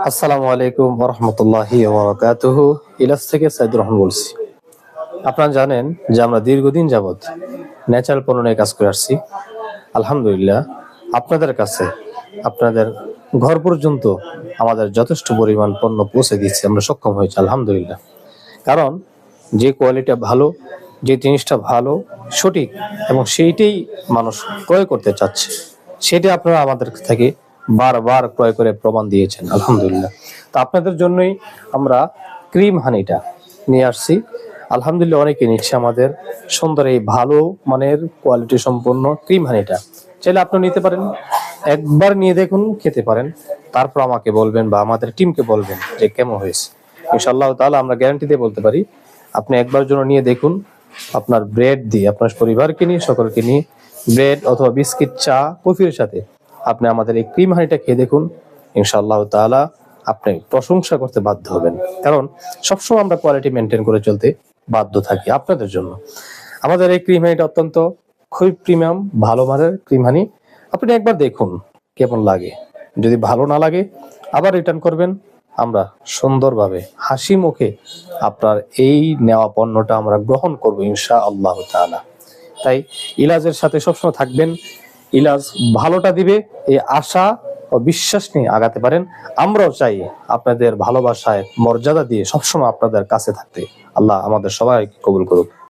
আসসালামু আলাইকুম রহমতুল্লাহি ইলাস থেকে সাইদুর রহমান বলছি। আপনারা জানেন যে আমরা দীর্ঘদিন যাবৎ ন্যাচারাল পণ্য নিয়ে কাজ করে আসছি। আলহামদুলিল্লাহ, আপনাদের কাছে, আপনাদের ঘর পর্যন্ত আমাদের যথেষ্ট পরিমাণ পণ্য পৌঁছে দিচ্ছে আমরা সক্ষম হয়েছি, আলহামদুলিল্লাহ। কারণ যে কোয়ালিটি ভালো, যে জিনিসটা ভালো, সঠিক এবং সেইটাই মানুষ ক্রয় করতে চাচ্ছে, সেটা আপনারা আমাদের থেকে বারবার ক্রয় করে প্রমাণ দিয়েছেন, আলহামদুলিল্লাহ। তো আপনাদের জন্যই আমরা ক্রিম হানিটা নিয়ে আসছি। আলহামদুলিল্লাহ অনেকে নিচ্ছে আমাদের সুন্দর এই ভালো মানের কোয়ালিটি সম্পন্ন ক্রিম হানিটা। চাইলে আপনি নিতে পারেন, একবার নিয়ে দেখুন, খেতে পারেন। তারপর আমাকে বলবেন বা আমাদের টিমকে বলবেন যে কেমন হয়েছে। ইনশাআল্লাহ তাহলে আমরা গ্যারান্টি দিয়ে বলতে পারি, আপনি একবার জন্য নিয়ে দেখুন, আপনার ব্রেড দিয়ে, আপনার পরিবারকে নিয়ে, সকলকে নিয়ে, ব্রেড অথবা বিস্কিট, চা, কফির সাথে আপনি আমাদের এই ক্রিম হানিটা খেয়ে দেখুন। ইনশাআল্লাহ তাআলা আপনি প্রশংসা করতে বাধ্য হবেন। কারণ সবসময় আমরা কোয়ালিটি মেনটেন করে চলতে বাধ্য থাকি আপনাদের জন্য। আমাদের এই ক্রিম হানিটা অত্যন্ত খুবই প্রিমিয়াম ভালো মানের ক্রিম হানি আপনি একবার দেখুন কেমন লাগে। যদি ভালো না লাগে, আবার রিটার্ন করবেন। আমরা সুন্দরভাবে, হাসি মুখে আপনার এই নেওয়া পণ্যটা আমরা গ্রহণ করব ইনশা আল্লাহ তাই ইলাজের সাথে সবসময় থাকবেন। ইলাজ ভালোটা দিবে এই আশা ও বিশ্বাস নিয়ে আগাতে পারেন। আমরাও চাই আপনাদের ভালোবাসায় মর্যাদা দিয়ে সবসময় আপনাদের কাছে থাকতে। আল্লাহ আমাদের সবাই কবুল করুক।